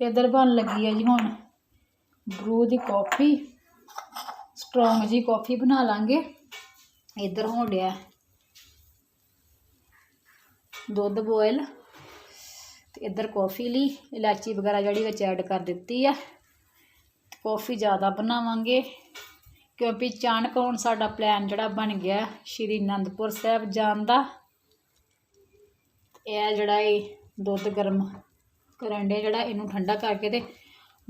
ਇੱਧਰ ਬਣ ਲੱਗੀ ਹੈ ਜੀ ਹੁਣ। ਬਰੂ ਦੀ ਕਾਫੀ ਸਟਰੋਂਗ ਜੀ ਕਾਫੀ ਬਣਾ ਲਾਂਗੇ। ਇੱਧਰ ਹੋ ਡਿਆ। ਦੁੱਧ ਬੋਇਲ ਤੇ ਇੱਧਰ ਕਾਫੀ ਲਈ ਇਲਾਚੀ ਵਗੈਰਾ ਜਿਹੜੀ ਵਿੱਚ ਐਡ ਕਰ ਦਿੱਤੀ ਆ। ਕਾਫੀ ਜ਼ਿਆਦਾ ਬਣਾਵਾਂਗੇ। ਕਿਉਂਕਿ ਅਚਾਨਕ ਹੁਣ ਸਾਡਾ ਪਲਾਨ ਜਿਹੜਾ ਬਣ ਗਿਆ, ਸ਼੍ਰੀ ਅਨੰਦਪੁਰ ਸਾਹਿਬ ਜਾਣ ਦਾ। ਇਹ ਜਿਹੜਾ ਇਹ ਦੁੱਧ ਗਰਮ ਕਰਨ ਦੇ ਜਿਹੜਾ ਇਹਨੂੰ ਠੰਡਾ ਕਰਕੇ ਤੇ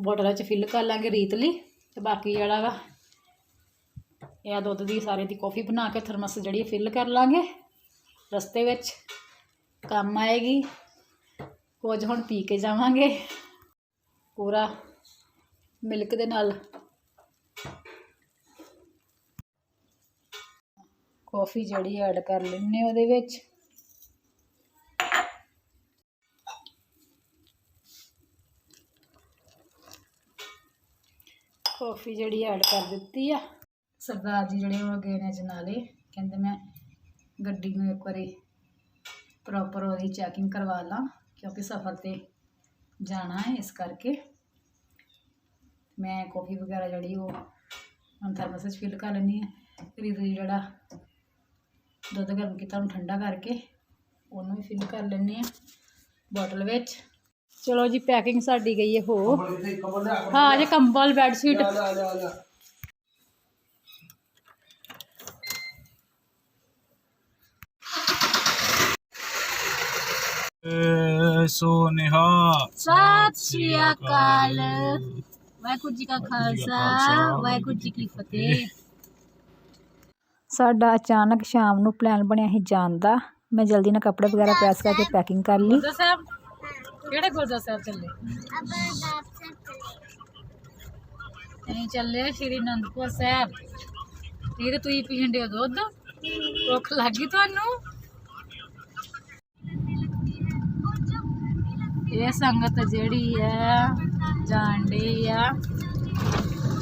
ਬੋਟਲਾਂ 'ਚ ਫਿਲ ਕਰ ਲਾਂਗੇ ਰੀਤ ਲਈ ਤੇ ਬਾਕੀ ਜਿਹੜਾ ਵਾ ਇਹ ਦੁੱਧ ਦੀ ਸਾਰੇ ਦੀ ਕਾਫੀ ਬਣਾ ਕੇ ਥਰਮਸ ਜਿਹੜੀ ਫਿਲ ਕਰ ਲਾਂਗੇ। ਰਸਤੇ ਵਿੱਚ ਕੰਮ ਆਏਗੀ। ਕੁਝ ਹੁਣ ਪੀ ਕੇ ਜਾਵਾਂਗੇ। ਪੂਰਾ ਮਿਲਕ ਦੇ ਨਾਲ। ਕਾਫੀ ਜਿਹੜੀ ਐਡ ਕਰ ਲੈਣੇ ਉਹਦੇ ਵਿੱਚ। ਕਾਫੀ ਜਿਹੜੀ ਐਡ ਕਰ ਦਿੱਤੀ ਆ। ਸਰਦਾਰ ਜੀ ਜਿਹੜੇ ਉਹ ਗਏ ਨੇ ਜਨਾਲੇ, ਕਹਿੰਦੇ ਮੈਂ ਗੱਡੀ ਨੂੰ ਇੱਕ ਵਾਰੀ ਪ੍ਰੋਪਰ ਉਹਦੀ ਚੈਕਿੰਗ ਕਰਵਾ ਲਾਂ, ਕਿਉਂਕਿ ਸਫ਼ਰ ਤੇ ਜਾਣਾ ਹੈ ਇਸ ਕਰਕੇ। ਮੈਂ ਕਾਫੀ ਵਗੈਰਾ ਜਿਹੜੀ ਉਹ ਹੁਣ ਥਰਮਸ ਵਿੱਚ ਫਿਲ ਕਰ ਲੈਂਦੀ ਹਾਂ। ਫਿਰ ਇਹਦੇ ਜਿਹੜਾ ਦੁੱਧ ਗਰਮ ਕੀਤਾ, ਉਹਨੂੰ ਠੰਡਾ ਕਰਕੇ ਉਹਨੂੰ ਵੀ ਫਿਲ ਕਰ ਲੈਂਦੇ ਹਾਂ ਬੋਟਲ ਵਿੱਚ। ਚਲੋ ਜੀ ਪੈਕਿੰਗ ਸਾਡੀ ਗਈ ਹੈ ਹੋ। ਹਾਂ ਜੇ ਕੰਬਲ ਬੈੱਡ ਸ਼ੀਟ ਸੋਨਿਹਾ ਸਤਿ ਸ਼੍ਰੀ ਅਕਾਲ। ਵਾਹਿਗੁਰੂ ਜੀ ਕਾ ਖਾਲਸਾ ਵਾਹਿਗੁਰੂ ਜੀ ਕੀ ਫਤਿਹ। ਸਾਡਾ ਅਚਾਨਕ ਸ਼ਾਮ ਨੂੰ ਪਲਾਨ ਬਣਿਆ ਸੀ ਜਾਣ ਦਾ। ਮੈਂ ਜਲਦੀ ਨਾਲ ਕੱਪੜੇ ਵਗੈਰਾ ਪ੍ਰੈਸ ਕਰਕੇ ਪੈਕਿੰਗ ਕਰ ਲਈ। ਕਿਹੜੇ ਗੁਰਦਾ ਸਾਹਿਬ ਚੱਲੇ? ਅਸੀਂ ਚੱਲੇ ਸ਼੍ਰੀ ਅਨੰਦਪੁਰ ਸਾਹਿਬ। ਇਹ ਤੇ ਤੁਸੀਂ ਪੀਣ ਦੇ ਦੁੱਧ। ਭੁੱਖ ਲੱਗੀ ਤੁਹਾਨੂੰ? ਇਹ ਸੰਗਤ ਜਿਹੜੀ ਆ ਜਾਂਦੀ ਆ।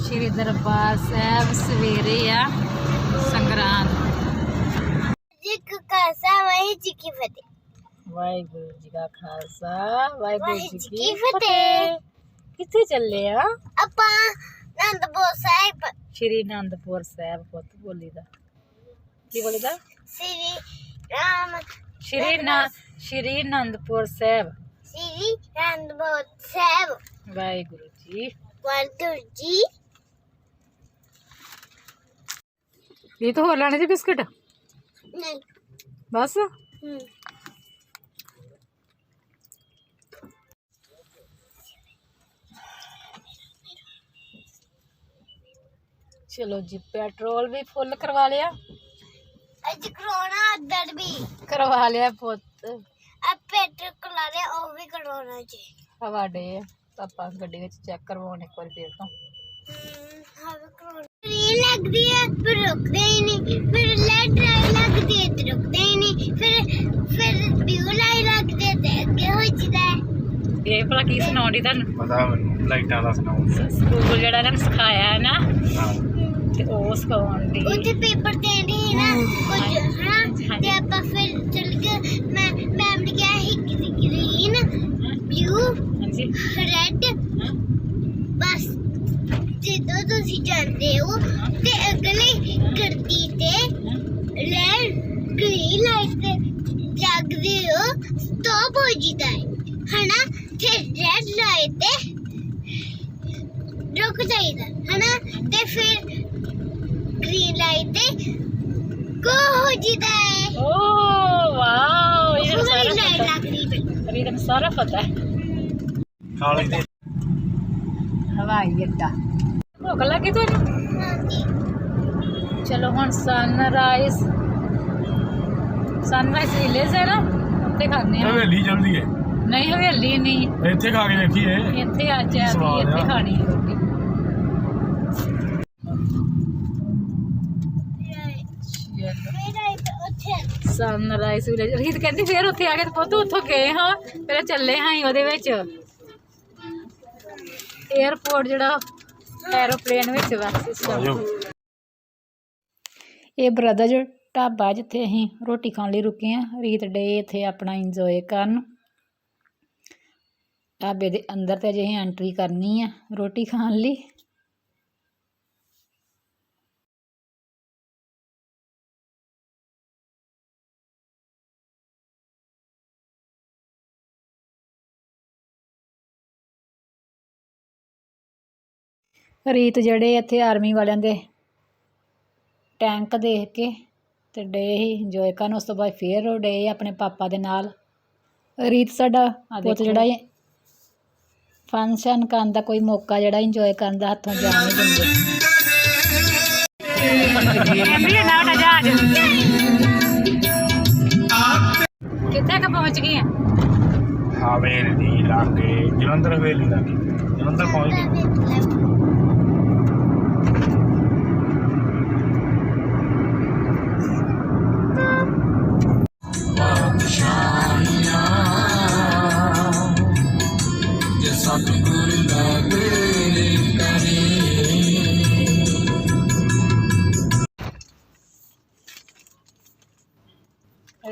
ਸ਼੍ਰੀ ਦਰਬਾਰ ਸਾਹਿਬ ਸਵੇਰੇ ਆ, ਸੰਗਰਾਂਦ। ਜੀ ਕਾ ਖਾਲਸਾ ਵਾਹਿਗੁਰੂ ਜੀ ਕੀ ਫਤਿਹ। ਵਾਹਿਗੁਰੂ ਜੀ ਕਾ ਖਾਲਸਾ ਵਾਹਿਗੁਰੂ ਜੀ ਕੀ ਫਤਿਹ। ਕਿੱਥੇ ਚੱਲੇ ਆ? ਆਪਾਂ ਅਨੰਦਪੁਰ ਸਾਹਿਬ। ਸ਼੍ਰੀ ਅਨੰਦਪੁਰ ਸਾਹਿਬ ਪੁੱਤ ਬੋਲੀ ਦਾ ਕੀ ਬੋਲੀਦਾ? ਸ੍ਰੀ ਰਾਮ ਸ਼੍ਰੀ ਨਾ ਸ਼੍ਰੀ ਅਨੰਦਪੁਰ ਸਾਹਿਬ। ਸ੍ਰੀ ਅਨੰਦਪੁਰ ਸਾਹਿਬ। ਵਾਹਿਗੁਰੂ ਜੀ। ਵਾਹਿਗੁਰੂ ਜੀ। ਇਹ ਤਾਂ ਹੋਰ ਲੈਣੇ ਜੀ ਬਿਸਕਟ? ਨਹੀਂ। ਬਸ? ਚਲੋ ਜੀ ਪੈਟਰੋਲ ਵੀ ਫੁੱਲ ਕਰਵਾ ਲਿਆ। ਅੱਜ ਕਰੋਨਾ ਅੰਦਰ ਵੀ। ਕਰਵਾ ਲਿਆ ਪੁੱਤ। ਆ ਪੈਟਰ ਕਲਾ ਰਿਹਾ ਉਹ ਵੀ ਕਰੋਨਾ ਜੀ। ਹਵਾ ਡੇ ਆਪਾਂ ਗੱਡੀ ਵਿੱਚ ਚੈੱਕ ਕਰਵਾਉਣ ਇੱਕ ਵਾਰੀ ਫੇਰ ਤੋਂ। ਹਾਂ ਕਰੋਨਾ ਰੀ ਲੱਗਦੀ ਹੈ ਫਿਰ ਰੁਕਦੇ ਹੀ ਨਹੀਂ। ਫਿਰ ਲੈਟ ਰਾਈ ਲੱਗਦੀ ਹੈ ਤੇ ਰੁਕਦੇ ਹੀ ਨਹੀਂ। ਫਿਰ ਫਿਰ ਬਿਊ ਲਾਈ ਲੱਗਦੀ ਹੈ ਤੇ ਇਹ ਭਲਾ ਕੀ ਸੁਣਾਉਂਦੀ ਤੁਹਾਨੂੰ? ਪਤਾ ਮੈਨੂੰ ਲਾਈਟਾਂ ਦਾ ਸੁਣਾਓ ਸਕੂਲ ਜਿਹੜਾ ਇਹਨਾਂ ਨੇ ਸਿਖਾਇਆ ਹੈ ਨਾ ਤੇ ਉਹ ਸਿਖਾਉਂਦੀ। ਉੱਥੇ ਪੇਪਰ ਦੇ ਰਹੀ ਨਾ ਕੁਝ ਹਨਾ ਤੇ ਆਪਾਂ ਫਿਰ ਚਲ ਗਏ ਮੈਂ ਮੈਮ ਨੇ ਕਿਹਾ ਸੀ ਗ੍ਰੀਨ ਬਲੂ ਹਾਂਜੀ। ਰੈੱਡ ਬਸ ਜਦੋਂ ਤੁਸੀਂ ਜਾਂਦੇ ਹੋ ਤੇ ਅਗਲੀ ਗੱਡੀ ਤੇ ਰੈਡ ਗ੍ਰੀਨ ਲਾਈਟ ਤੇ ਜਗਦੇ ਹੋ ਸਟਾਪ ਹੋ ਜਾਂਦਾ ਹੈ ਹਨਾ? ਤੇ ਰੈਡ ਲਾਈਟ ਤੇ ਰੁਕ ਜਾਈਦਾ ਹਨਾ ਤੇ ਫਿਰ ਗ੍ਰੀਨ ਲਾਈਟ ਤੇ ਗੋ ਹੋ ਜਾਂਦਾ ਹੈ ਓ ਵਾਓ ਇਹ ਤਾਂ ਪੂਰੀ ਸਾਰਾ ਲਾਈਟ ਪਤਾ ਲੱਗ ਰਹੀ ਹੈ ਇਹ ਤਾਂ ਸਾਰਾ ਪਤਾ ਹੈ ਕਾਲੀ ਦੇ ਹਵਾਈ ਅੱਡਾ ਭੁੱਖ ਲੱਗੀ ਤੁਹਾਨੂੰ ਹਾਂਜੀ ਚਲੋ ਹੁਣ ਸਨਰਾਈਜ਼ ਸਨਰਾਈਜ਼ ਵਿਲੇਜ ਹੈ ਨਾ ਉੱਥੇ ਖਾਣੇ ਆ ਹਵੇਲੀ ਜਲਦੀ ਹੈ ਨਹੀਂ ਹਵੇਲੀ ਨਹੀਂ। ਇੱਥੇ ਖਾ ਕੇ ਵੇਖੀਏ ਇੱਥੇ ਅੱਜ ਆ ਸਵਾਦ ਵੀ ਇੱਥੇ ਆ। ਖਾਣੀ ਹੈ ਰੋਟੀ। ਸਨਰਾਈਜ਼ ਵਿਲੇਜ ਰੀਤ ਕਹਿੰਦੀ ਫੇਰ ਉੱਥੇ ਆ ਕੇ ਪੁੱਤ ਉੱਥੋਂ ਗਏ ਹਾਂ ਫਿਰ ਚੱਲੇ ਹਾਂ ਅਸੀਂ ਉਹਦੇ ਵਿੱਚ। 에어ਪੋਰਟ ਜਿਹੜਾ ਐਰੋਪਲੇਨ ਵਿੱਚ ਵਾ ਸਿਸਟਮ ਇਹ ਬ੍ਰਦਰ ਢਾਬਾ ਜਿੱਥੇ ਅਸੀਂ ਰੋਟੀ ਖਾਣ ਲਈ ਰੁਕੇ ਆ ਰੀਤ ਡੇ ਇੱਥੇ ਆਪਣਾ ਇੰਜੋਏ ਕਰਨ। ਢਾਬੇ ਦੇ ਅੰਦਰ ਤੇ ਅਜੇ ਐਂਟਰੀ ਕਰਨੀ ਆ ਰੋਟੀ ਖਾਣ ਲਈ। ਰੀਤ ਜਿਹੜੇ ਇੱਥੇ ਆਰਮੀ ਵਾਲਿਆਂ ਦੇ ਟੈਂਕ ਦੇਖ ਕੇ ਤੇ ਡੇ ਹੀ ਇੰਜੋਏ ਕਰਨ ਉਸ ਤੋਂ ਬਾਅਦ ਫੇਰ ਉਹ ਡੇ ਆਪਣੇ ਪਾਪਾ ਦੇ ਨਾਲ। ਰੀਤ ਸਾਡਾ ਪੁੱਤ ਜਿਹੜਾ ਫੰਕਸ਼ਨ ਕਰਨ ਦਾ ਕੋਈ ਮੌਕਾ ਜਿਹੜਾ ਇੰਜੋਏ ਕਰਨ ਦਾ ਹੱਥੋਂ ਜਾਣ ਨਹੀਂ ਦਿੰਦੇ। ਕਿੱਥੇ ਕ ਪਹੁੰਚ ਗਈ ਆ? ਹਵੇਲੀ ਲਾਗੇ ਜਲੰਧਰ ਹਵੇਲੀ ਲਾਗੇ ਜਲੰਧਰ ਪਹੁੰਚ ਗਏ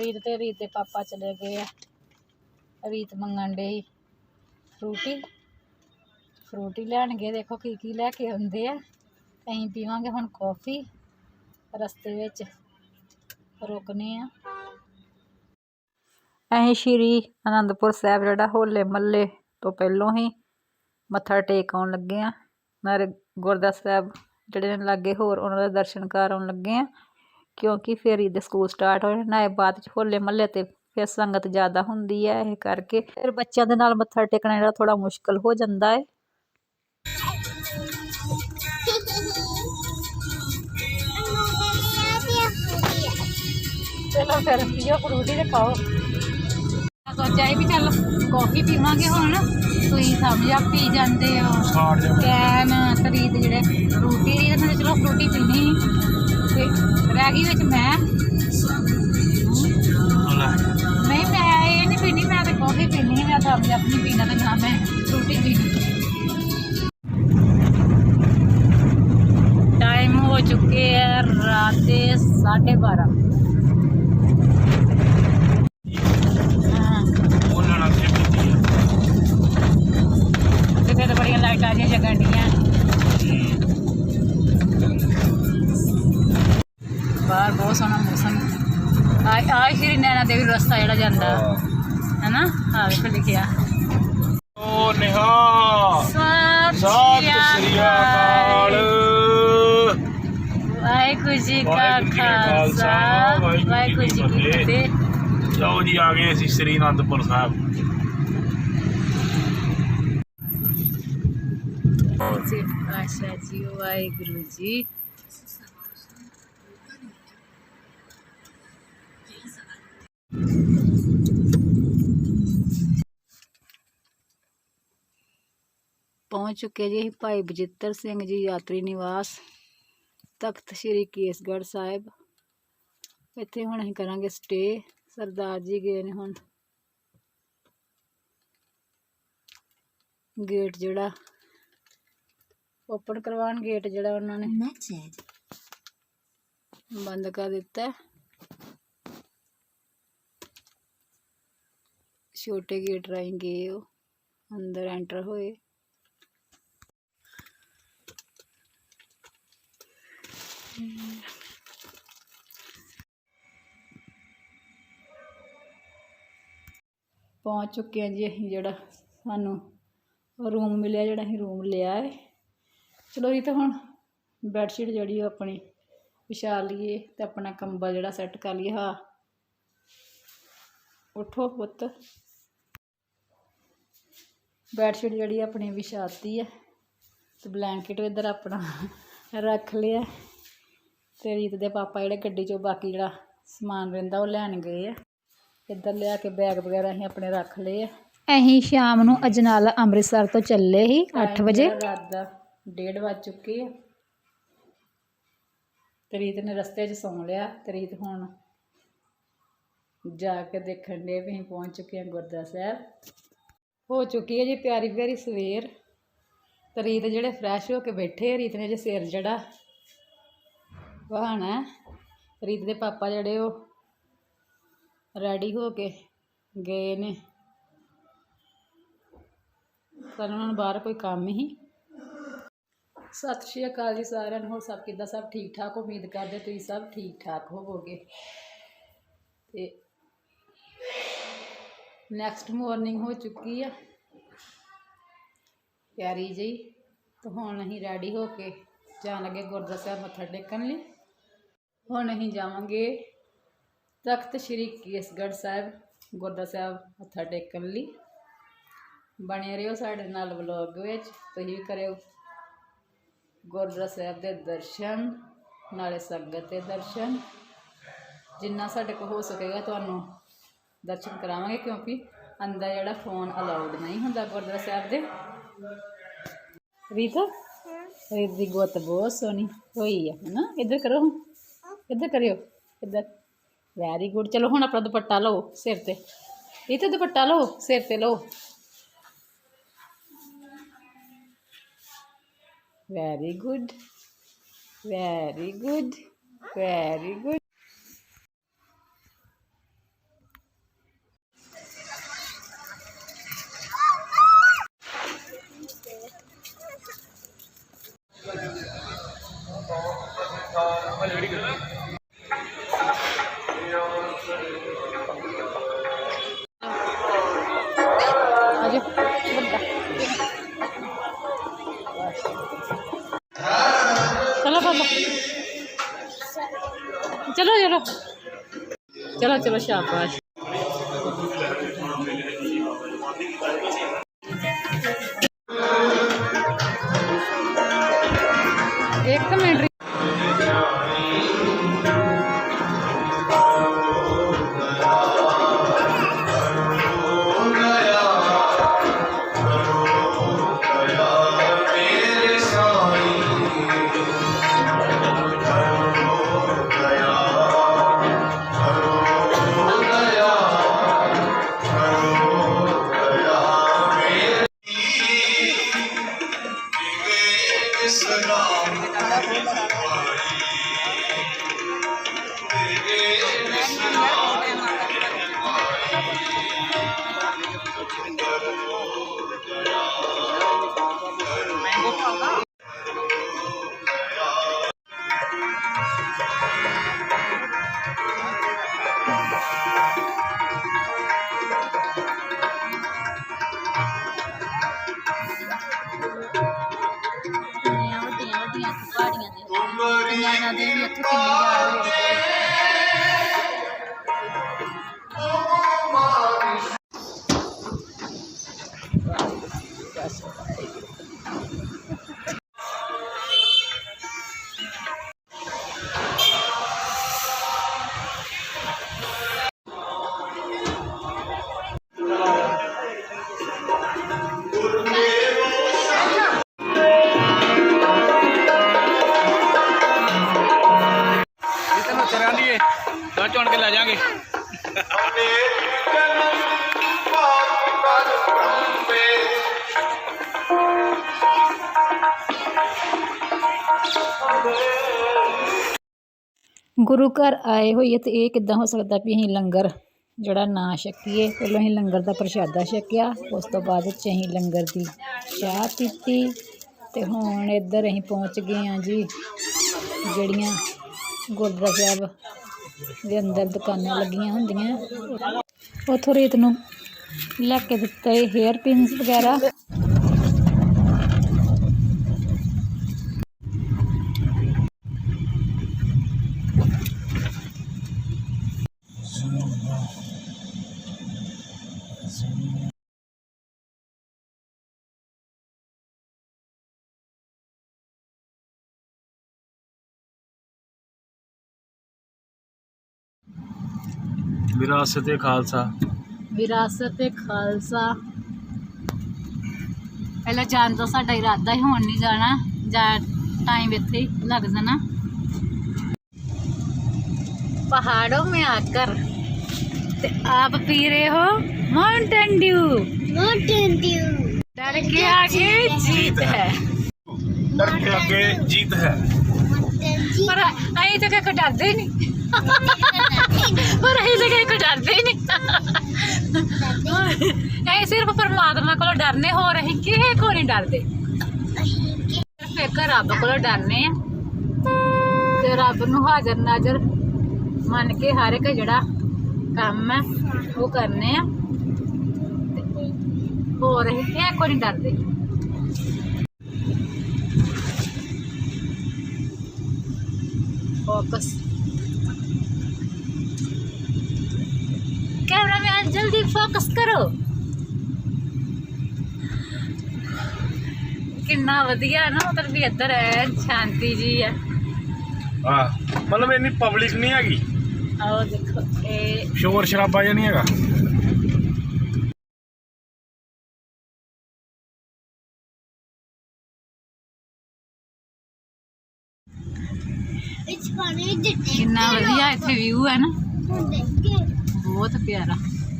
ਰੀਤ ਤੇ ਰੀਤ ਦੇ ਪਾਪਾ ਚਲੇ ਗਏ ਆ। ਰੀਤ ਮੰਗਣ ਡੇ ਫਰੂਟੀ। ਫਰੂਟੀ ਲੈਣਗੇ, ਦੇਖੋ ਕੀ ਕੀ ਲੈ ਕੇ ਆਉਂਦੇ ਆ। ਅਸੀਂ ਪੀਵਾਂਗੇ ਹੁਣ ਕੌਫੀ ਰਸਤੇ ਵਿੱਚ। ਰੁਕਨੇ ਆ। ਅਸੀਂ ਸ਼੍ਰੀ ਅਨੰਦਪੁਰ ਸਾਹਿਬ, ਜਿਹੜਾ ਹੋਲੇ ਮੱਲੇ ਤੋਂ ਪਹਿਲੋਂ ਹੀ ਮੱਥਾ ਟੇਕ ਆਉਣ ਲੱਗੇ ਆ। ਨਾਲੇ ਗੁਰਦੁਆਰਾ ਸਾਹਿਬ ਜਿਹੜੇ ਨੇ ਲਾਗੇ ਹੋਰ ਉਹਨਾਂ ਦੇ ਦਰਸ਼ਨ ਕਰ ਆਉਣ ਲੱਗੇ ਆ। ਕਿਉਂਕਿ ਫਿਰ ਇਹਦੇ ਸਕੂਲ ਸਟਾਰਟ ਹੋ ਜਾਣੇ ਨਾਲੇ ਬਾਅਦ ਚ ਹੋਲੇ ਮਹੱਲੇ ਤੇ ਫਿਰ ਸੰਗਤ ਜ਼ਿਆਦਾ ਹੁੰਦੀ ਹੈ ਇਹ ਕਰਕੇ। ਫਿਰ ਬੱਚਿਆਂ ਦੇ ਨਾਲ ਮੱਥਾ ਟੇਕਣਾ ਜਿਹੜਾ ਥੋੜਾ ਮੁਸ਼ਕਲ ਹੋ ਜਾਂਦਾ ਹੈ। ਚਲੋ ਫਿਰ ਪੀਓ ਫਰੂਟੀ ਤੇ ਖਾਓ। ਸੋਚਿਆ ਵੀ ਚੱਲ ਕੌਫੀ ਪੀਵਾਂਗੇ ਹੁਣ। ਤੁਸੀਂ ਸਮਝਿਆ ਪੀ ਜਾਂਦੇ ਹੋ। ਕੈਨ ਤਰੀਦ ਜਿਹੜੇ ਫਰੂਟੀ ਦੀ ਤੇ ਚਲੋ ਫਰੂਟੀ ਪੀਣੀ। ਸੀ ਤੇ ਰਹਿ ਗਈ ਵਿੱਚ ਮੈਂ। ਨਹੀਂ ਮੈਂ ਇਹ ਨਹੀਂ ਪੀਣੀ ਮੈਂ ਤਾਂ ਕੌਫੀ ਪੀਣੀ ਹੈ ਮੈਂ ਤਾਂ ਆਪਣੀ ਆਪਣੀ ਪੀਣਾ ਤੇ ਨਾ ਮੈਂ ਫਰੂਟੀ ਪੀਣੀ। ਟਾਈਮ ਹੋ ਚੁੱਕੇ ਹੈ ਰਾਤ ਦੇ 12:30 ਸ਼੍ਰੀ ਨੈਣਾ ਦੇਵੀ ਰਸਤਾ ਜਿਹੜਾ ਜਾਂਦਾ। ਹੈਨਾ? ਆ ਵੇਖੋ ਲਿਖਿਆ। ਓ ਨਿਹਾ। ਸਤਿ ਸ੍ਰੀ ਅਕਾਲ। ਵਾਹਿਗੁਰੂ ਜੀ ਕਾ ਖਾਲਸਾ, ਵਾਹਿਗੁਰੂ ਜੀ ਕੀ ਫਤਿਹ। ਲਓ ਜੀ ਆ ਗਏ ਅਸੀਂ ਸ੍ਰੀ ਅਨੰਦਪੁਰ ਸਾਹਿਬ। ਜੀ ਆਸ਼ਾ ਜੀ ਵਾਹਿਗੁਰੂ ਜੀ। ਪਹੁੰਚ ਚੁੱਕੇ ਜੀ ਅਸੀਂ ਭਾਈ ਬਜਿੱਤਰ ਸਿੰਘ ਜੀ ਯਾਤਰੀ ਨਿਵਾਸ ਤਖਤ ਸ੍ਰੀ ਕੇਸਗੜ੍ਹ ਸਾਹਿਬ ਇੱਥੇ ਹੁਣ ਅਸੀਂ ਕਰਾਂਗੇ ਸਟੇ ਸਰਦਾਰ ਜੀ ਗਏ ਨੇ ਹੁਣ ਗੇਟ ਜਿਹੜਾ ਓਪਨ ਕਰਵਾਉਣ ਗੇਟ ਜਿਹੜਾ ਉਹਨਾਂ ਨੇ ਬੰਦ ਕਰ ਦਿੱਤਾ ਹੈ। ਛੋਟੇ ਗੇਟ ਰਾਹੀਂ ਗਏ ਉਹ ਅੰਦਰ ਐਂਟਰ ਹੋਏ ਪਹੁੰਚ ਚੁੱਕੇ ਹਾਂ ਜੀ ਅਸੀਂ ਜਿਹੜਾ ਸਾਨੂੰ ਰੂਮ ਮਿਲਿਆ, ਜਿਹੜਾ ਅਸੀਂ ਰੂਮ ਲਿਆ ਹੈ ਚਲੋ ਜੀ, ਤਾਂ ਹੁਣ ਬੈੱਡਸ਼ੀਟ ਜਿਹੜੀ ਉਹ ਆਪਣੀ ਵਿਛਾ ਲਈਏ ਤੇ ਆਪਣਾ ਕੰਬਲ ਜਿਹੜਾ ਸੈੱਟ ਕਰ ਲਈਏ। ਹਾਂ। ਉਠੋ ਪੁੱਤ। ਬੈੱਡਸ਼ੀਟ ਜਿਹੜੀ ਆਪਣੀ ਵਿਛਾਤੀ ਹੈ ਤੇ ਬਲੈਂਕਟ ਇੱਧਰ ਆਪਣਾ ਰੱਖ ਲਿਆ। ਤੇ ਰੀਤ ਦੇ ਪਾਪਾ ਜਿਹੜੇ ਗੱਡੀ 'ਚੋਂ ਬਾਕੀ ਜਿਹੜਾ ਸਮਾਨ ਰਹਿੰਦਾ ਉਹ ਲੈਣ ਗਏ ਆ। ਇੱਧਰ ਲਿਆ ਕੇ ਬੈਗ ਵਗੈਰਾ ਅਸੀਂ ਆਪਣੇ ਰੱਖ ਲਏ ਆ। ਅਸੀਂ ਸ਼ਾਮ ਨੂੰ ਅਜਨਾਲਾ ਅੰਮ੍ਰਿਤਸਰ ਤੋਂ ਚੱਲੇ ਸੀ 8 ਵਜੇ। ਰਾਤ ਦਾ 1:30 ਵੱਜ ਚੁੱਕੇ ਆ। ਤੇ ਰੀਤ ਨੇ ਰਸਤੇ 'ਚ ਸੌਂ ਲਿਆ ਤੇ ਰੀਤ ਹੁਣ ਜਾ ਕੇ ਦੇਖਣ ਦੇ ਵੀ ਅਸੀਂ ਪਹੁੰਚ ਚੁੱਕੇ ਹਾਂ ਗੁਰਦੁਆਰਾ ਸਾਹਿਬ। ਹੋ ਚੁੱਕੀ ਹੈ ਜੀ ਪਿਆਰੀ ਪਿਆਰੀ ਸਵੇਰ। ਤੇ ਰੀਤ ਜਿਹੜੇ ਫਰੈਸ਼ ਹੋ ਕੇ ਬੈਠੇ ਆ ਰੀਤ ਨੇ ਜੇ ਸਿਰ ਜਿਹੜਾ ਵਹਾਣਾ ਹੈ। ਰੀਤ ਦੇ ਪਾਪਾ ਜਿਹੜੇ ਉਹ ਰੈਡੀ ਹੋ ਕੇ ਗਏ ਨੇ। ਪਰ ਉਹਨਾਂ ਨੂੰ ਬਾਹਰ ਕੋਈ ਕੰਮ ਹੀ। ਸਤਿ ਸ਼੍ਰੀ ਅਕਾਲ ਜੀ ਸਾਰਿਆਂ ਨੂੰ। ਹੋਰ ਸਭ ਕਿੱਦਾਂ? ਸਭ ਠੀਕ ਠਾਕ? ਉਮੀਦ ਕਰਦੇ ਤੁਸੀਂ ਸਭ ਠੀਕ ਠਾਕ ਹੋਵੋਗੇ। ਤੇ ਨੈਕਸਟ ਮਾਰਨਿੰਗ ਹੋ ਚੁੱਕੀ ਆ। ਪਿਆਰੀ ਜੀ ਤੇ ਹੁਣ ਅਸੀਂ ਰੈਡੀ ਹੋ ਕੇ ਜਾਣ ਲੱਗੇ ਗੁਰਦੁਆਰਾ ਸਾਹਿਬ ਮੱਥਾ ਟੇਕਣ ਲਈ। ਹੁਣ ਅਸੀਂ ਜਾਵਾਂਗੇ ਤਖਤ ਸ੍ਰੀ ਕੇਸਗੜ੍ਹ ਸਾਹਿਬ ਗੁਰਦੁਆਰਾ ਸਾਹਿਬ ਮੱਥਾ ਟੇਕਣ ਲਈ। ਬਣੇ ਰਹੋ ਸਾਡੇ ਨਾਲ ਵਲੌਗ ਵਿੱਚ ਤੁਸੀਂ ਵੀ ਕਰਿਓ। ਗੁਰਦੁਆਰਾ ਸਾਹਿਬ ਦੇ ਦਰਸ਼ਨ ਨਾਲੇ ਸੰਗਤ ਦੇ ਦਰਸ਼ਨ। ਜਿੰਨਾ ਸਾਡੇ ਕੋਲ ਹੋ ਸਕੇਗਾ ਤੁਹਾਨੂੰ ਦਰਸ਼ਨ ਕਰਾਵਾਂਗੇ ਕਿਉਂਕਿ ਅੰਦਰ ਜਿਹੜਾ ਫੋਨ ਅਲਾਉਡ ਨਹੀਂ ਹੁੰਦਾ ਗੁਰਦੁਆਰਾ ਸਾਹਿਬ ਦੇ। ਰੀਤ? ਰੀਤ ਦੀ ਗੁੱਤ ਬਹੁਤ ਸੋਹਣੀ ਹੋਈ ਆ ਹਨਾ? ਇੱਧਰ ਕਰੋ ਇੱਧਰ ਕਰਿਓ ਇੱਧਰ ਵੈਰੀ ਗੁੱਡ ਚਲੋ ਹੁਣ ਆਪਣਾ ਦੁਪੱਟਾ ਲਓ ਸਿਰ ਤੇ ਇਹ ਤੇ ਦੁਪੱਟਾ ਲਓ ਸਿਰ ਤੇ ਲਓ very good very good very good ਆਜੋ ਚਲੋ ਚਲੋ ਸ਼ਾਬਾਸ਼ ਆਏ ਹੋਈਏ ਤੇ ਇਹ ਕਿੱਦਾਂ ਹੋ ਸਕਦਾ ਵੀ ਅਸੀਂ ਲੰਗਰ ਜਿਹੜਾ ਨਾ ਛਕੀਏ? ਪਹਿਲਾਂ ਅਸੀਂ ਲੰਗਰ ਦਾ ਪ੍ਰਸ਼ਾਦਾ ਛਕਿਆ, ਉਸ ਤੋਂ ਬਾਅਦ ਵਿੱਚ ਅਸੀਂ ਲੰਗਰ ਦੀ ਚਾਹ ਪੀਤੀ ਤੇ ਹੁਣ ਇੱਧਰ ਅਸੀਂ ਪਹੁੰਚ ਗਏ ਹਾਂ ਜੀ, ਜਿਹੜੀਆਂ ਗੁਰਦੁਆਰਾ ਸਾਹਿਬ ਦੇ ਅੰਦਰ ਦੁਕਾਨਾਂ ਲੱਗੀਆਂ ਹੁੰਦੀਆਂ। ਉੱਥੋਂ ਰੇਤ ਨੂੰ ਲੈ ਕੇ ਦਿੱਤੇ ਹੇਅਰ ਪਿੰਸ ਵਗੈਰਾ। ਵਿਰਾਸਤ ਏ ਖਾਲਸਾ। ਵਿਰਾਸਤ ਏ ਖਾਲਸਾ। ਪਹਿਲਾਂ ਜਾਣ ਦਾ ਸਾਡਾ ਇਰਾਦਾ ਹੀ ਹੁਣ ਨਹੀਂ ਜਾਣਾ। ਜਾਂ ਟਾਈਮ ਇੱਥੇ ਲੱਗ ਜਾਣਾ। ਪਹਾੜੋਂ ਮੈਂ ਆਕਰ ਤੇ ਆਪ ਪੀ ਰਹੇ ਹੋ ਮਾਊਂਟਨ ਡਿਊ ਮਾਊਂਟਨ ਡਿਊ ਡਰ ਕੇ ਆਗੇ ਜੀਤ ਹੈ। ਡਰ ਕੇ ਅੱਗੇ ਜੀਤ ਹੈ। ਪਰ ਅਸੀਂ ਤਾਂ ਕਿ ਡਰਦੇ ਨਹੀਂ ਪਰ ਇਹ ਜਗ੍ਹਾ ਕੋ ਡਰਦੇ ਹੀ ਨਹੀਂ। ਇਹ ਸਿਰਫ ਪਰਮਾਤਮਾ ਕੋਲੋਂ ਡਰਨੇ ਹੋ ਰਹੇ ਕਿਹੇ ਕੋ ਨਹੀਂ ਡਰਦੇ। ਸਿਰਫ ਇੱਕ ਰੱਬ ਕੋਲੋਂ ਡਰਨੇ ਆ। ਤੇ ਰੱਬ ਨੂੰ ਹਾਜ਼ਰ ਨਾਜ਼ਰ ਮੰਨ ਕੇ ਹਰ ਇੱਕ ਜਿਹੜਾ ਕੰਮ ਹੈ ਉਹ ਕਰਨੇ ਆ। ਹੋ ਰਹੇ ਕਿਹੇ ਕੋ ਨਹੀਂ ਡਰਦੇ। ਫੋਕਸ फोकस करो। किन्ना वधिया ना उधर भी इधर है शांति जी है। हाँ मतलब इतनी पब्लिक नहीं हैगी। आओ देखो ए शोर शराबा या नहीं हैगा? किन्ना वधिया इतने व्यू है ना। बहुत प्यारा।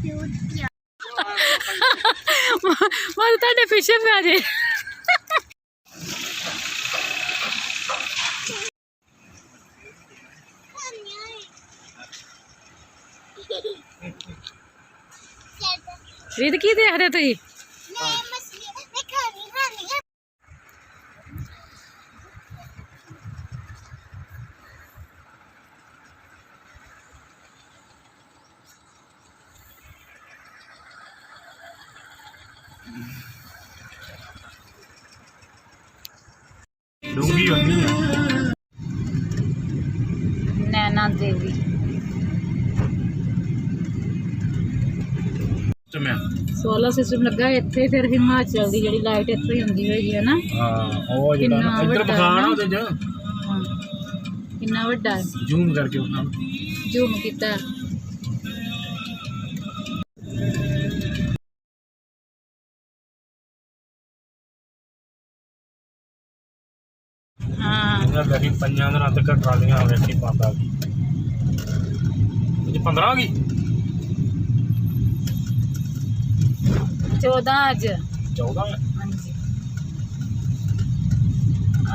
ਨਾ ਹੁੰਦੇ ਕਿ ਬਹੁਤ ਪਿਆਰਾ ਕਿਉਂ ਮੈਂ ਤੁਹਾਡੇ ਪਿੱਛੇ ਪਿਆ ਜੇ। ਰੀਤ ਕੀ ਦੇਖਦੇ ਤੁਸੀਂ ਮੈਂ ਮਛਲੀ ਮੈਂ ਖਾਣੀ ਖਾਣੀ ਹੈ ਡੂੰਗੀ ਹੁੰਦੀ ਆ ਨੈਣਾ ਦੇਵੀ ਤੇ ਮੈਂ ਸੋਲਰ ਸਿਸਟਮ ਲੱਗਾ ਇੱਥੇ ਫਿਰ ਹਿਮਾਚਲ ਦੀ ਜਿਹੜੀ ਲਾਈਟ ਇੱਥੇ ਹੀ ਹੁੰਦੀ ਹੋਈ ਹੈ ਨਾ ਹਾਂ ਉਹ ਜਿਹੜਾ ਕਿੰਨਾ ਨਾ ਇੱਧਰ ਵੱਡਾ ਬਖਾਣਾ ਨਾ। ਉਹਦੇ ਚ ਹਾਂ। ਕਿੰਨਾ ਵੱਡਾ ਹੈ ਜ਼ੂਮ ਕਰਕੇ ਉਹਨਾਂ ਜ਼ੂਮ ਕੀਤਾ ਹੈ। ਹਾਂ ਲੱਗੀ ਪੰਜਾਂ ਦਿਨਾਂ ਤੱਕ ਟਰਾਲੀਆਂ ਵੇਖੀ ਪਾਉਂਦਾ ਗਈ। ਇਹ 15 ਆ ਗਈ? 14 ਅੱਜ। 14 ਆ? ਹਾਂਜੀ।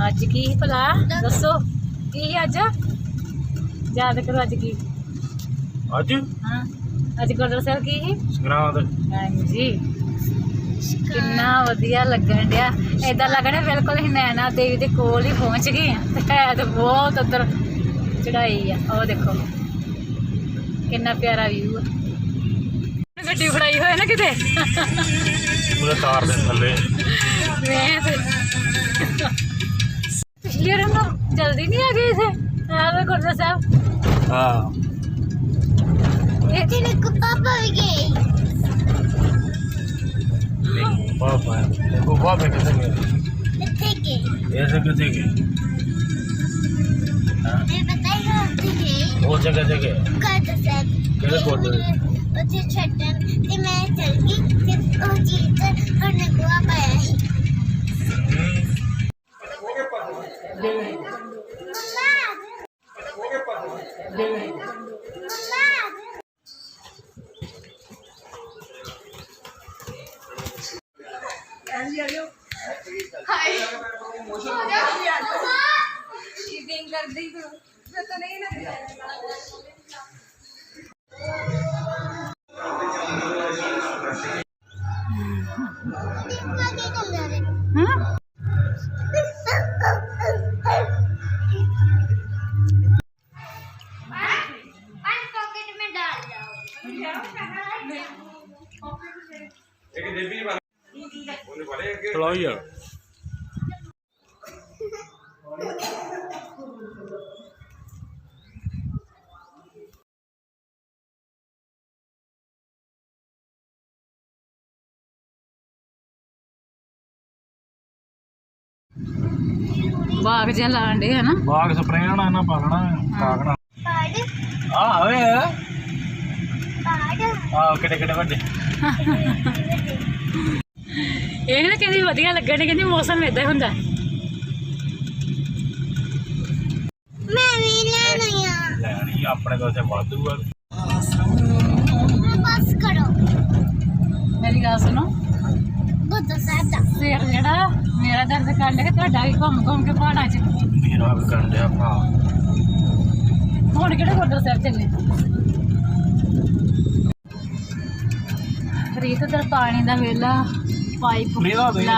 ਅੱਜ ਕੀ ਭਲਾ? ਦੱਸੋ। ਕੀ ਸੀ ਅੱਜ? ਯਾਦ ਕਰੋ ਅੱਜ ਕੀ ਅੱਜ? ਹਾਂ। ਅੱਜ ਗੁਰਦੁਆਰਾ ਸਾਹਿਬ ਕੀ ਸੀ? ਸੰਗਰਾਂਦ। ਹਾਂਜੀ। ਕਿੰਨਾ ਵਧੀਆ ਲੱਗਣ ਡਿਆ। ਏਦਾਂ ਲੱਗਣਾ ਬਿਲਕੁਲ ਹੀ ਨੈਣਾ ਦੇਵੀ ਦੇ ਕੋਲ ਹੀ ਪਹੁੰਚ ਗਏ ਆ ਤੇ ਹੈ ਤਾਂ ਬਹੁਤ ਉੱਧਰ ਚੜਾਈ ਆ। ਉਹ ਦੇਖੋ ਕਿੰਨਾ ਪਿਆਰਾ ਵਿਊ ਆ। ਗੱਡੀ ਫੜਾਈ ਹੋਏ ਨਾ ਕਿਤੇ। ਉਹਦੇ ਤਾਰ ਦੇ ਥੱਲੇ। ਮੈਂ ਤੇ ਪਿਛਲੀ ਨੂੰ ਜਲਦੀ ਨਹੀਂ ਆ ਗਏ ਇਥੇ ਆਵੇ ਗੁਰਦੁਆਰਾ ਸਾਹਿਬ। ਹਾਂ। ਇਹ ਤੇਰੇ ਕੋ ਪਾਪਾ ਵੀ ਗਏ ਬਾਬਾ ਉਹ ਬਾਬਾ ਕਿੱਥੇ ਗਏ? ਇੱਥੇ ਗਏ ਐਸੇ ਕਿੱਥੇ ਗਏ ਹਾਂ ਮੈਂ ਬਤਾਇਆ ਉੱਥੇ ਗਏ ਤੇ ਛੱਡਣ ਤੇ ਮੈਂ ਚਲ ਗਈ ਤੇ ਉਹ ਚੀਜ਼ ਬਾਗ ਜਿਹਾ ਲਾਣ ਦੇ ਹਨਾ ਬਾਗ ਸਪਰੇਅ ਨਾਲ ਇਹਨਾਂ ਪਾਗਣਾ ਪਾਗਣਾ। ਆ ਆਵੇ। ਆ ਕਿੱਡੇ ਕਿੱਡੇ ਵੱਡੇ। ਇਹ ਨਾ ਕਹਿੰਦੀ ਵਧੀਆ ਲੱਗਣ ਕਹਿੰਦੀ ਮੌਸਮ ਇਦਾਂ ਹੁੰਦਾ। ਮੈਂ ਵੀ ਲੈਣੀ ਆ। ਲੈਣੀ ਆਪਣੇ ਕੋਲ ਤੇ ਵਾਧੂ ਆ। ਬਸ ਕਰੋ। ਮੇਰੀ ਗੱਲ ਸੁਣੋ। ਗੁਰਦੁਆਰਾ ਜਿਹੜਾ ਮੇਰਾ ਦਰਦ ਕਰਨ ਲੱਗਾ ਤੁਹਾਡਾ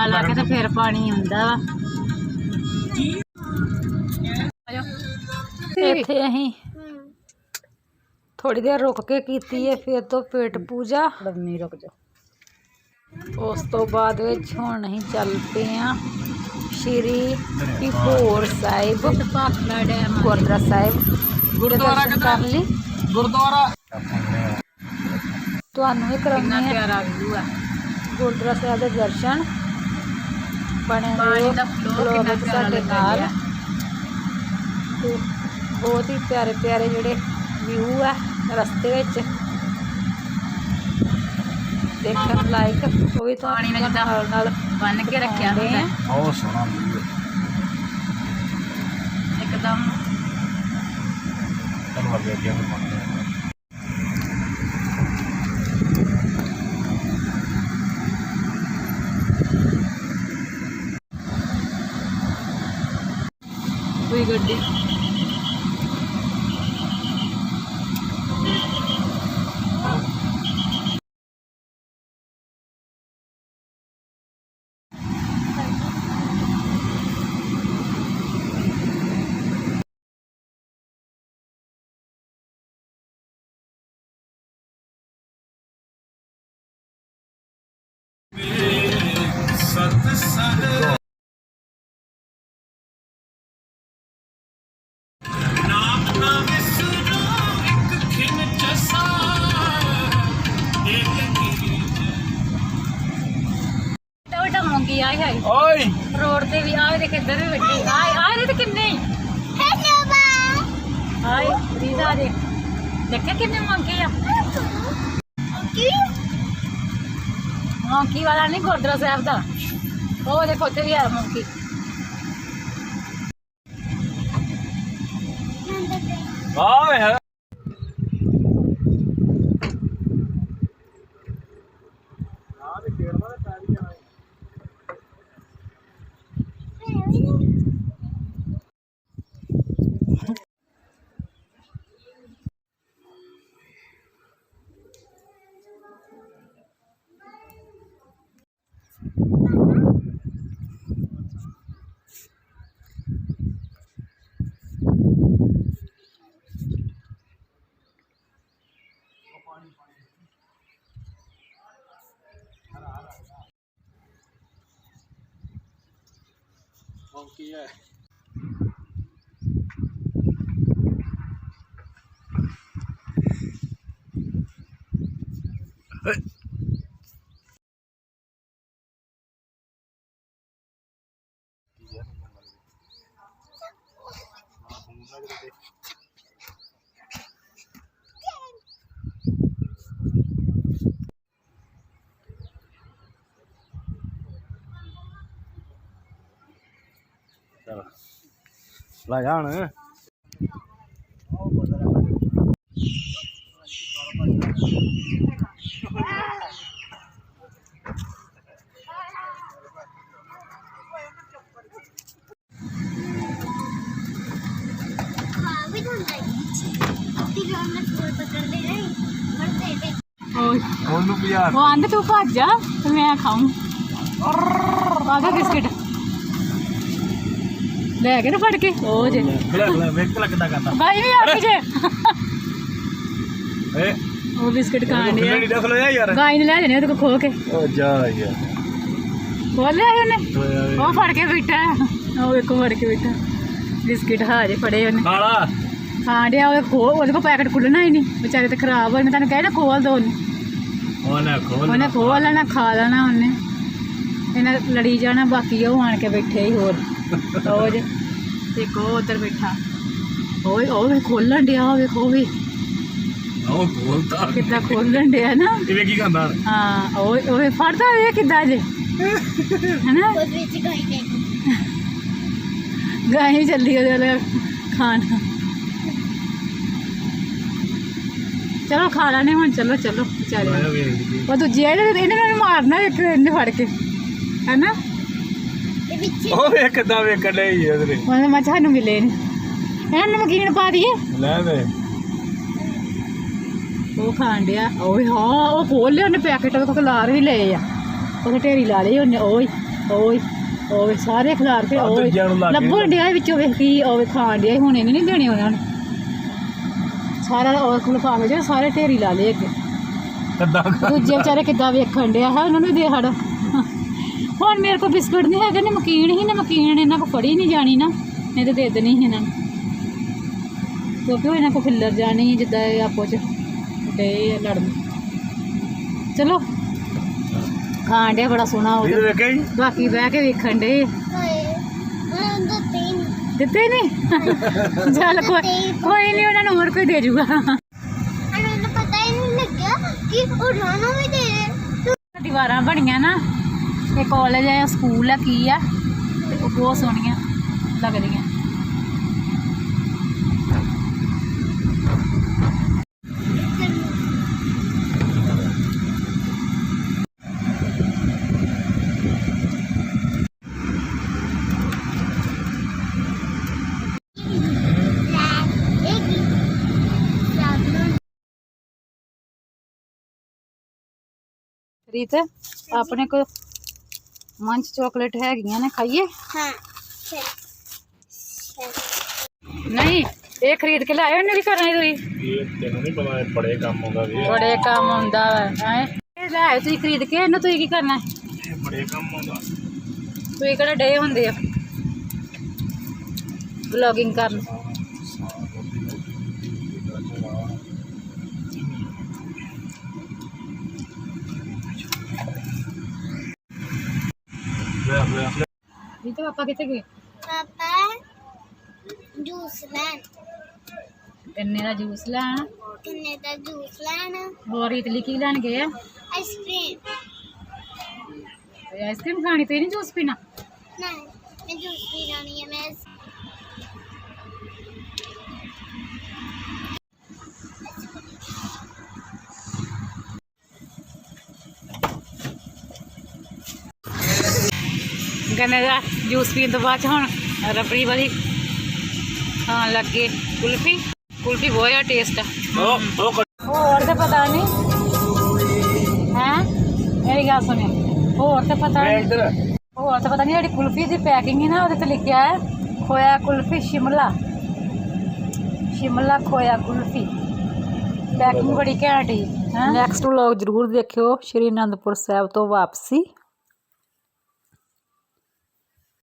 ਲਾ ਕੇ ਪਾਣੀ ਆਉਂਦਾ ਅਸੀਂ ਥੋੜੀ ਦੇਰ ਰੁਕ ਕੇ ਕੀਤੀ ਹੈ ਫਿਰ ਤੋਂ ਪੇਟ ਪੂਜਾ ਲੰਮੀ ਰੁਕ ਜਾ ਉਸ ਤੋਂ ਬਾਅਦ ਵਿੱਚ ਹੁਣ ਅਸੀਂ ਚੱਲ ਪਏ ਆ ਸ਼੍ਰੀ ਭੋਰ ਸਾਹਿਬ ਗੁਰਦੁਆਰਾ ਸਾਹਿਬ। ਗੁਰਦੁਆਰਾ ਕਰ ਲਈ। ਗੁਰਦੁਆਰਾ। ਤੁਹਾਨੂੰ ਇਹ ਕਰਾਉਣੇ ਆ ਪਿਆਰਾ ਵਿਊ ਆ ਗੁਰਦੁਆਰਾ ਸਾਹਿਬ ਦੇ ਦਰਸ਼ਨ ਬਣੇ ਪਾਣੀ ਦਾ ਫਲੋ ਕਿੰਨਾ ਸਾਡੇ ਨਾਲ। ਤੇ ਬਹੁਤ ਹੀ ਪਿਆਰੇ ਪਿਆਰੇ ਜਿਹੜੇ ਵਿਊ ਆ ਰਸਤੇ ਵਿੱਚ। ਦੇਖਣ ਲਾਇਕ ਉਹ ਵੀ ਪਾਣੀ ਨਾਲ ਨਾਲ ਨਾਲ ਬੰਨ ਕੇ ਰੱਖਿਆ ਹੁੰਦਾ। ਬਹੁਤ ਸੋਹਣਾ ਵੀਊ ਇੱਕਦਮ। ਤੁਹਾਨੂੰ ਅੱਗੇ ਅੱਗੇ ਮੰਨਦੇ ਹਾਂ। ਕੋਈ ਗੱਡੀ? ਵੱਡਾ ਮੋਂਗੀ ਆਏ ਹੈ ਓਏ। ਰੋਡ ਤੇ ਵੀ ਆਏ ਦੇਖ ਇੱਧਰ ਵੀ ਬੈਠੀ ਆਏ ਆਏ ਤੇ ਕਿੰਨੇ ਹੈਲੋ ਬਾ। ਆਏ ਰੀਜ਼ਾ ਦੇ ਦੇਖਿਆ ਕਿੰਨੇ ਮੰਗੇ ਆ? ਕੀ? ਮੌਂਕੀ ਵਾਲਾ ਨਹੀਂ ਗੁਰਦੁਆਰਾ ਸਾਹਿਬ ਦਾ? ਉਹ ਦੇਖੋ ਉੱਥੇ ਵੀ ਆ ਮੌਂਕੀ। ਆ ਵੇ ਕੀ ਹੈ ਚਲ ਲੈ ਜਾ ਹੁਣ ਹਾਂ ਵੀ ਹੁੰਦਾ ਹੈ ਤੇ ਰੌਣਕ ਕੋਲ ਪਕੜਦੇ ਨਹੀਂ ਮਰਦੇ ਤੇ ਉਹ ਉਹਨੂੰ ਪਿਆਰ ਉਹ ਆਂਦੇ ਤੂੰ ਭੱਜ ਜਾ ਤੇ ਮੈਂ ਖਾਉਂ ਆਗਾ ਬਿਸਕਿਟ ਲੈ ਕੇ ਨਾ ਫੜ ਕੇ। ਉਹ ਜੇ। ਖਲਾ ਵੇਖ ਖਲਾ ਕਿੱਦਾਂ ਕਰਦਾ। ਬਾਈ ਵੀ ਆ ਜੇ ਏ। ਉਹ ਬਿਸਕਿਟ ਖਾਣ ਡਿਆ। ਨਹੀਂ ਦੇਖ ਲਿਆ ਯਾਰ। ਗਾਈ ਨੇ ਲੈ ਜਾਣੇ ਉਹਦੇ ਕੋਲ ਖੋ ਕੇ। ਓ ਜਾ ਯਾਰ। ਖੋਲ ਲਿਆ ਉਹਨੇ? ਉਹ ਫੜ ਕੇ ਬੈਠਾ। ਉਹ ਵੇਖੋ ਫੜ ਕੇ ਬੈਠਾ। ਬਿਸਕਿਟ ਹਾਜੇ ਫੜੇ ਉਹਨੇ। ਖਾਲਾ। ਖਾਣ ਡਿਆ ਉਹ ਖੋ ਉਹਦੇ ਕੋਲ ਪੈਕਟ ਖੁੱਲਣਾ ਹੀ ਨਹੀਂ। ਵਿਚਾਰੇ ਤੇ ਖਰਾਬ ਹੋਏ ਮੈਂ ਤੁਹਾਨੂੰ ਕਹਿ ਖੋਲ ਦੋ ਉਹਨੇ। ਉਹਨੇ ਖੋਲ ਉਹਨੇ ਖੋਲ ਲੈਣਾ ਖਾ ਲੈਣਾ ਉਹਨੇ। ਇਹਨਾਂ ਲੜੀ ਜਾਣਾ ਬਾਕੀ ਉਹ ਆਣ ਕੇ ਬੈਠੇ ਹੀ ਹੋਰ। ਉਹ ਜੇ ਤੇ ਕੋ ਉਧਰ ਬੈਠਾ ਓਏ ਉਹ ਵੀ ਖੋਲਣ ਡਿਆ ਉਹ ਵੇਖੋ ਵੀ ਉਹ ਖੋਲਦਾ ਕਿੱਦਾਂ ਖੋਲਣ ਡਿਆ ਨਾ ਇਹ ਕੀ ਖਾਂਦਾ ਹਾਂ ਉਹ ਉਹ ਫੜਦਾ ਵੇ ਕਿੱਦਾਂ ਜੇ ਹੈਨਾ ਉਸ ਵਿੱਚ ਗਾਈ ਦੇ ਗਾਂ ਹੀ ਚੱਲੀ ਉਹਦੇ ਵਾਲਾ ਖਾਣ ਚਲੋ ਖਾ ਲੈਣੇ ਹੁਣ ਚਲੋ ਚਲੋ ਵਿਚਾਰੇ ਉਹ ਦੂਜੀ ਆ ਇਹਨੇ ਇਹਨੇ ਉਹ ਵੇਖ ਕਿੱਦਾਂ ਵੇਖਣ ਲਈ। ਇਹਦੇ ਉਹਨੇ ਮੈਂ ਸਾਨੂੰ ਮਿਲੇ ਨੇ ਇਹਨਾਂ ਨੂੰ ਮਕੀਨ ਪਾ ਦਈਏ। ਲੈ ਦੇ। ਉਹ ਖਾਣ ਡਿਆ। ਓਏ ਹਾਂ ਉਹ ਖੋਲ ਲਿਆ ਉਹਨੇ ਪੈਕੇਟ ਉਹ ਖਲਾਰ ਵੀ ਲਏ ਆ। ਉਹਨੇ ਢੇਰੀ ਲਾ ਲਈ ਉਹਨੇ। ਓਏ ਓਏ ਓਏ ਸਾਰੇ ਖਲਾਰ ਕੇ ਆਹ ਓਏ। ਦੂਜਿਆਂ ਨੂੰ ਲੱਗ ਗਏ ਲੱਭਣ ਡਿਆ ਵਿੱਚੋਂ ਵੇਖ ਕੀ ਓਏ ਖਾਣ ਡਿਆ ਹੁਣ ਇਹਨੇ ਨਹੀਂ ਦੇਣੇ ਉਹਨਾਂ ਨੂੰ। ਸਾਰਾ ਉਹ ਖਲਫਾ ਕੇ ਸਾਰੇ ਢੇਰੀ ਲਾ ਲਏ ਅੱਗੇ। ਕਿੱਦਾਂ ਦੂਜੇ ਵਿਚਾਰੇ ਕਿੱਦਾਂ ਵੇਖਣ ਡਿਆ ਹੈ ਉਹਨਾਂ ਨੂੰ ਦੇ ਹੜ ਹੁਣ ਮੇਰੇ ਕੋਲ ਬਿਸਕੁਟ ਨਹੀਂ ਹੈਗੇ ਨਮਕੀਨ ਹੀ ਨਮਕੀਨ ਇਹਨਾਂ ਕੋ ਫੜੀ ਨਹੀਂ ਜਾਣੀ ਨਾ ਨਹੀਂ ਤੇ ਦੇ ਦੇਣੀ ਸੀ ਇਹਨਾਂ ਨੂੰ। ਕਿਉਂਕਿ ਉਹ ਇਹਨਾਂ ਕੋ ਫਿੱਲਰ ਜਾਣੀ ਜਿੱਦਾਂ ਇਹ ਆਪੋ ਚ ਤੇ ਲੜਨ। ਚਲੋ ਖਾਣ ਡਿਆ ਬੜਾ ਸੋਹਣਾ ਉਹ ਤੇ। ਵੇਖਿਆ ਜੀ ਬਾਕੀ ਬਹਿ ਕੇ ਵੇਖਣ ਡੇ ਦਿੱਤੇ ਨਹੀਂ? ਚੱਲ ਕੋਈ ਕੋਈ ਨਹੀਂ ਉਹਨਾਂ ਨੂੰ ਹੋਰ ਕੋਈ ਦੇ ਜੂਗਾ। ਅਰੇ ਮੈਨੂੰ ਪਤਾ ਹੀ ਨਹੀਂ ਲੱਗਿਆ ਕਿ ਉਹ ਰਾਣਾ ਵੀ ਦੇ ਦੇ ਦੀਵਾਰਾਂ ਬਣੀਆਂ ਨਾ। ਇਹ ਕਾਲਜ ਹੈ ਸਕੂਲ ਹੈ ਕੀ ਆ ਤੇ ਉਹ ਬਹੁਤ ਸੋਹਣੀਆਂ ਲੱਗਦੀਆਂ। ਸਾਬਣ ਰੀਤ ਆਪਣੇ ਕੋਲ ਮੰਚ ਚਾਕਲੇਟ ਹੈਗੀਆਂ ਨੇ ਖਾਈਏ ਹਾਂ ਚਲ ਚਲ ਨਹੀਂ ਇਹ ਖਰੀਦ ਕੇ ਲਾਇਓ ਇਹਨੇ ਕੀ ਕਰਨਾ ਤੁਸੀਂ ਇਹ ਤੈਨੂੰ ਨਹੀਂ ਪਤਾ ਇਹ ਬੜੇ ਕੰਮ ਆਉਂਦਾ ਵੀ ਬੜੇ ਕੰਮ ਆਉਂਦਾ ਵਾ ਹੈ ਇਹ ਲੈ ਆਇਓ ਤੁਸੀਂ ਖਰੀਦ ਕੇ ਇਹਨੂੰ ਤੁਸੀਂ ਕੀ ਰੀਤ ਪਾਪਾ ਕਿੱਥੇ ਗਏ? ਪਾਪਾ ਜੂਸ ਲੈਣ। ਗੰਨੇ ਦਾ ਜੂਸ ਲੈਣ? ਕਿੰਨੇ ਦਾ ਜੂਸ ਲੈਣ? ਹੋਰ ਲਈ ਕੀ ਲੈਣ ਗਏ ਆਈਸਕ੍ਰੀਮ। ਤੇ ਆਈਸਕ੍ਰੀਮ ਖਾਣੀ ਤੇ ਨਹੀਂ ਜੂਸ ਪੀਣਾ? ਨਹੀਂ ਮੈਂ ਜੂਸ ਪੀ ਜਾਣੀ ਹੈ ਮੈਂ ਗੰਨੇ ਦਾ ਜੂਸ ਪੀਣ ਤੋਂ ਬਾਅਦ 'ਚ ਹੁਣ ਰਬੜੀ ਵਾਲੀ ਖਾਣ ਲੱਗੇ ਕੁਲਫੀ? ਕੁਲਫੀ ਬਹੁਤ ਜ਼ਿਆਦਾ ਟੇਸਟ ਆ। ਉਹ ਉਹ ਹੋਰ ਤਾਂ ਪਤਾ ਨਹੀਂ ਹੈ? ਮੇਰੀ ਗੱਲ ਸੁਣਿਓ। ਹੋਰ ਤਾਂ ਪਤਾ ਮੈਂ ਨਹੀਂ ਇੱਧਰ ਹੋਰ ਤਾਂ ਪਤਾ ਨਹੀਂ ਜਿਹੜੀ ਕੁਲਫੀ ਦੀ ਪੈਕਿੰਗ ਹੈ ਨਾ ਉਹਦੇ ਤੇ ਲਿਖਿਆ ਹੈ ਖੋਇਆ ਕੁਲਫੀ ਸ਼ਿਮਲਾ। ਸ਼ਿਮਲਾ ਖੋਇਆ ਕੁਲਫੀ। ਪੈਕਿੰਗ ਬੜੀ ਘੈਂਟ ਹੀ? ਨੈਕਸਟ ਵਲੌਗ ਜਰੂਰ ਦੇਖਿਓ ਸ਼੍ਰੀ ਅਨੰਦਪੁਰ ਸਾਹਿਬ ਤੋਂ ਵਾਪਸੀ।